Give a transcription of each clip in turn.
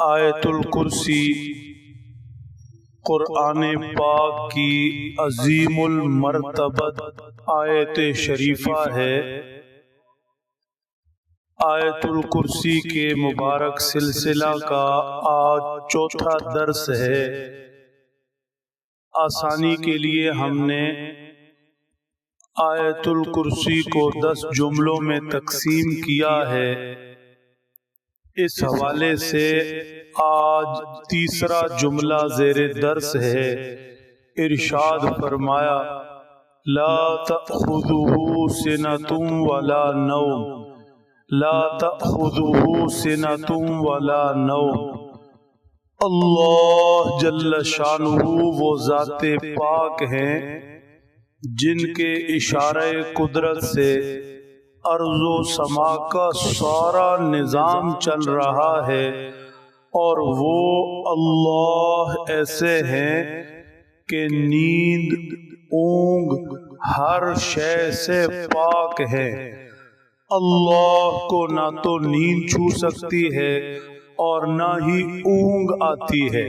آیت الکرسی، قرآن پاک کی عظیم المرتبت آیت شریفہ ہے۔ آیت الکرسی کے مبارک سلسلہ کا آج چوتھا درس ہے۔ آسانی کے لیے ہم نے آیت الکرسی کو دس جملوں میں تقسیم کیا ہے۔ اس حوالے سے آج تیسرا جملہ زیر درس ہے۔ ارشاد فرمایا، لا تأخذه سنة ولا نوم۔ لا تأخذه سنة ولا نوم۔ اللہ جل شانہ وہ ذات پاک ہیں جن کے اشارہ قدرت سے ارض و سما کا سارا نظام چل رہا ہے اور وہ اللہ ایسے ہیں کہ نیند، اونگ ہر شے سے پاک ہے۔ اللہ کو نہ تو نیند چھو سکتی ہے اور نہ ہی اونگ آتی ہے۔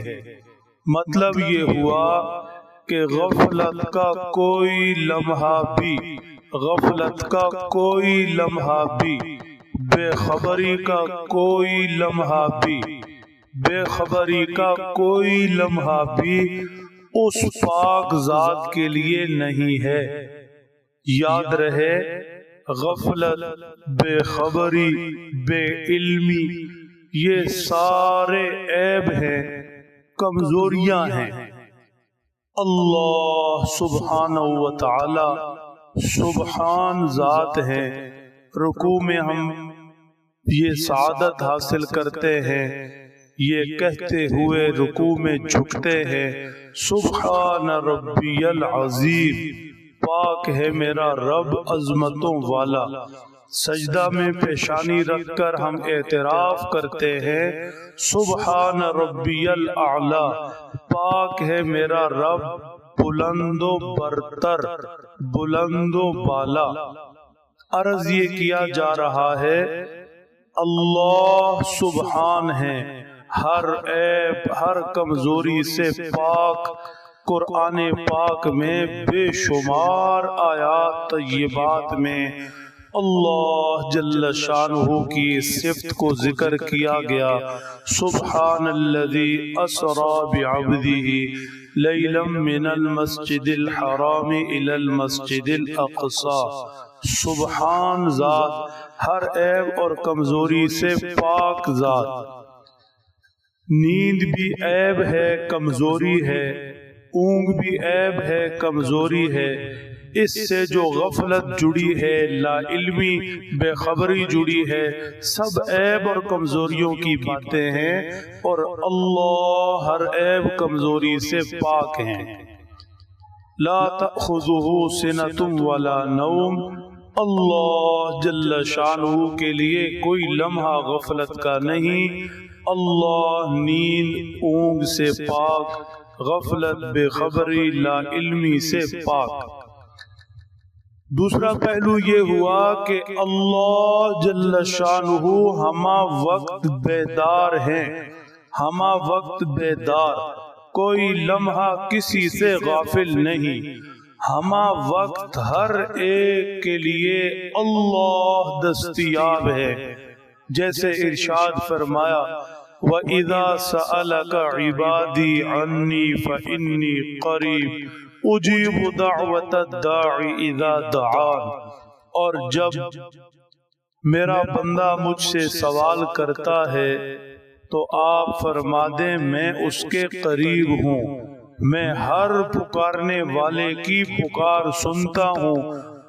مطلب یہ ہوا کہ غفلت کا کوئی لمحہ بھی غفلت کا کوئی لمحہ بھی، بے خبری کا کوئی لمحہ بھی، بے خبری کا کوئی لمحہ بھی اس پاک ذات کے لیے نہیں ہے۔ یاد رہے، غفلت، بے خبری، بے علمی، یہ سارے عیب ہیں، کمزوریاں ہیں۔ اللہ سبحانہ و تعالی سبحان ذات ہے رکو میں ہم یہ سعادت حاصل کرتے ہیں۔ یہ کہتے ہوئے رکو میں جھکتے ہیں۔ سبحان ربی العظیم۔ پاک ہے میرا رب عظمتوں والا۔ سجدہ میں پیشانی رکھ کر ہم اعتراف کرتے ہیں۔ سبحان ربی الاعلی پاک ہے میرا رب بلند و برتر بلند و بالا۔ عرض یہ کیا جا رہا ہے، اللہ سبحان ہے، ہر عیب، ہر کمزوری سے پاک، قرآن پاک میں بے شمار آیات، طیبات میں اللہ جل شانہ کی صفت کو ذکر کیا گیا۔ سبحان الذي اسرا بعبده لیلا من المسجد الحرام الى المسجد الاقصى سبحان ذات، ہر عیب اور کمزوری سے پاک ذات۔ نیند بھی عیب ہے، کمزوری ہے۔ اونگ بھی عیب ہے، کمزوری ہے۔ اس سے جو غفلت جڑی ہے، لا علمی، بے خبری جڑی ہے، سب عیب اور کمزوریوں کی باتیں ہیں اور اللہ ہر عیب، کمزوری سے پاک ہیں۔ لا تأخذه سنتم ولا نوم، اللہ جل شانہ کے لیے کوئی لمحہ غفلت کا نہیں۔ اللہ نیند اونگ سے پاک، غفلت بے خبری، لا علمی سے پاک۔ دوسرا پہلو یہ ہوا کہ اللہ جل شانہ ہما وقت بیدار ہیں۔ ہما وقت بیدار۔ کوئی لمحہ کسی سے غافل نہیں۔ ہما وقت ہر ایک کے لیے اللہ دستیاب ہے۔ جیسے ارشاد فرمایا وَإِذَا سَأَلَكَ عِبَادِي عَنِّي فَإِنِّي قَرِيبٌ اجیب دعوت الداعی اذا دعان۔ اور جب میرا بندہ مجھ سے سوال کرتا ہے، تو آپ فرما دیں، میں اس کے قریب ہوں۔ میں ہر پکارنے والے کی پکار سنتا ہوں۔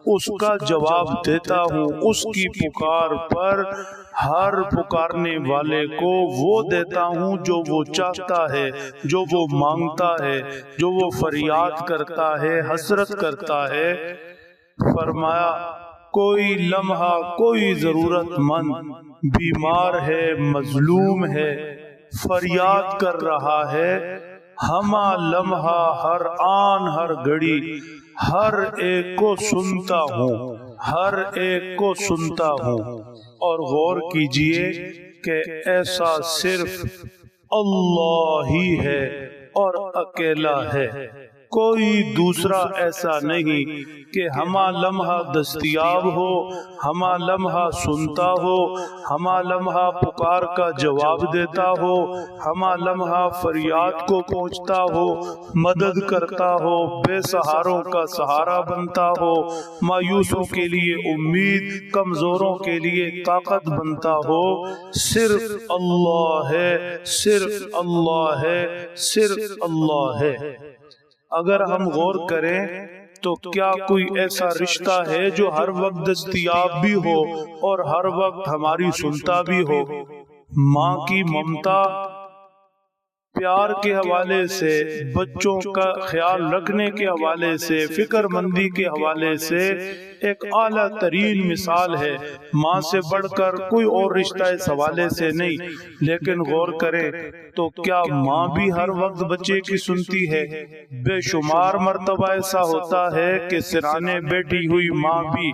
اس کا جواب دیتا ہوں، اس کی پکار پر ہر پکارنے والے کو وہ دیتا ہوں جو وہ چاہتا ہے، جو وہ مانگتا ہے، جو وہ فریاد کرتا ہے، حسرت کرتا ہے۔ فرمایا، کوئی لمحہ، کوئی ضرورت مند بیمار ہے، مظلوم ہے، فریاد کر رہا ہے۔ ہما لمحہ، ہر آن، ہر گھڑی ہر ایک کو سنتا ہوں۔ ہر ایک کو سنتا ہوں۔ اور غور کیجیے کہ ایسا صرف اللہ ہی ہے اور اکیلا ہے۔ کوئی دوسرا ایسا نہیں کہ ہما لمحہ دستیاب ہو ہما لمحہ سنتا ہو ہما لمحہ پکار کا جواب دیتا ہو ہما لمحہ فریاد کو پہنچتا ہو مدد کرتا ہو بے سہاروں کا سہارا بنتا ہو مایوسوں کے لیے امید کمزوروں کے لیے طاقت بنتا ہو۔ صرف اللہ ہے صرف اللہ ہے صرف اللہ ہے۔ اگر ہم غور کریں تو کیا کوئی ایسا رشتہ ہے جو ہر وقت دستیاب بھی ہو اور ہر وقت ہماری سنتا بھی ہو؟ ماں کی ممتا پیار کے حوالے سے بچوں کا خیال رکھنے کے حوالے سے فکر مندی کے حوالے سے ایک اعلیٰ ترین مثال ہے۔ ماں سے بڑھ کر کوئی اور رشتہ اس حوالے سے نہیں لیکن غور کریں تو کیا ماں بھی ہر وقت بچے کی سنتی ہے۔ بے شمار مرتبہ ایسا ہوتا ہے کہ سرانے بیٹھی ہوئی ماں بھی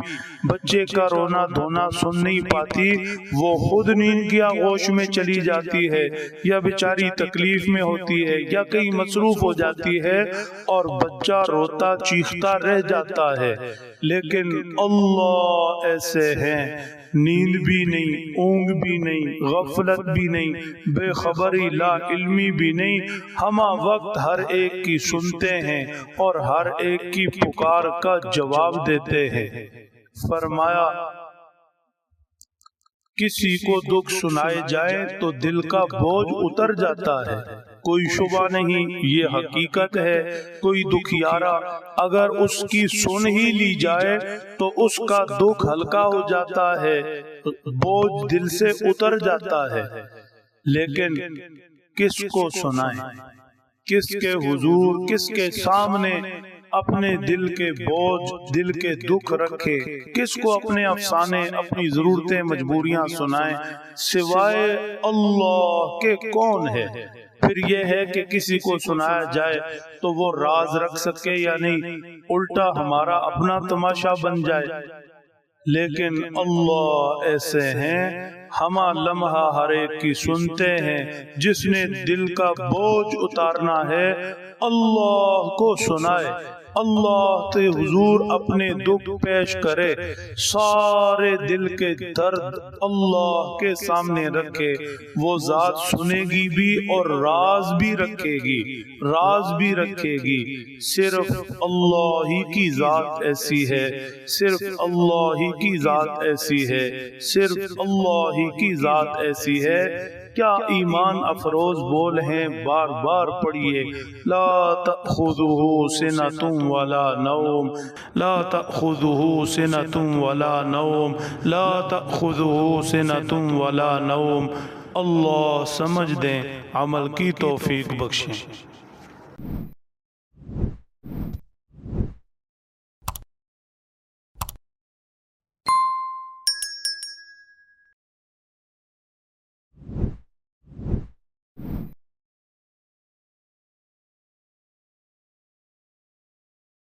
بچے کا رونا دھونا سن نہیں پاتی وہ خود نیند کی آغوش میں چلی جاتی ہے یا بیچاری تکلیف میں ہوتی ہے، یا کہیں مصروف ہو جاتی ہے اور بچہ روتا، چیختا رہ جاتا ہے۔ لیکن اللہ ایسے ہیں۔ نیند بھی نہیں، اونگ بھی نہیں، غفلت بھی نہیں، بے خبری، لا علمی بھی نہیں۔ ہما وقت ہر ایک کی سنتے ہیں اور ہر ایک کی پکار کا جواب دیتے ہیں۔ فرمایا کسی کو دکھ سنائے جائے تو دل کا بوجھ اتر جاتا ہے۔ کوئی شبہ نہیں یہ حقیقت ہے۔ کوئی دکھیارا اگر اس کی سن ہی لی جائے تو اس کا دکھ ہلکا ہو جاتا ہے۔ بوجھ دل سے اتر جاتا ہے۔ لیکن کس کو سنائیں کس کے حضور کس کے سامنے اپنے دل کے بوجھ، دل کے دکھ رکھے۔ کس کو اپنے افسانے، اپنی ضرورتیں، مجبوریاں سنائیں؟ سوائے اللہ کے کون ہے؟ پھر یہ ہے کہ کسی کو سنایا جائے تو وہ راز رکھ سکے یا نہیں، الٹا ہمارا اپنا تماشا بن جائے۔ لیکن اللہ ایسے ہیں، ہما لمحہ ہر ایک کی سنتے ہیں۔ جس نے دل کا بوجھ اتارنا ہے، اللہ کو سنائے۔ اللہ تے حضور اپنے دکھ پیش کرے سارے دل کے درد اللہ کے سامنے رکھے وہ ذات سنے گی بھی اور راز بھی رکھے گی راز بھی رکھے گی صرف اللہ ہی کی ذات ایسی ہے صرف اللہ ہی کی ذات ایسی ہے صرف اللہ ہی کی ذات ایسی ہے کیا ایمان افروز بول ہیں؟ بار بار پڑھیے۔ لا تأخذه سنتم ولا نوم۔ لا تأخذه سنتم ولا نوم۔ لا تأخذه سنتم ولا نوم۔ اللہ سمجھ دیں، عمل کی توفیق بخشیں۔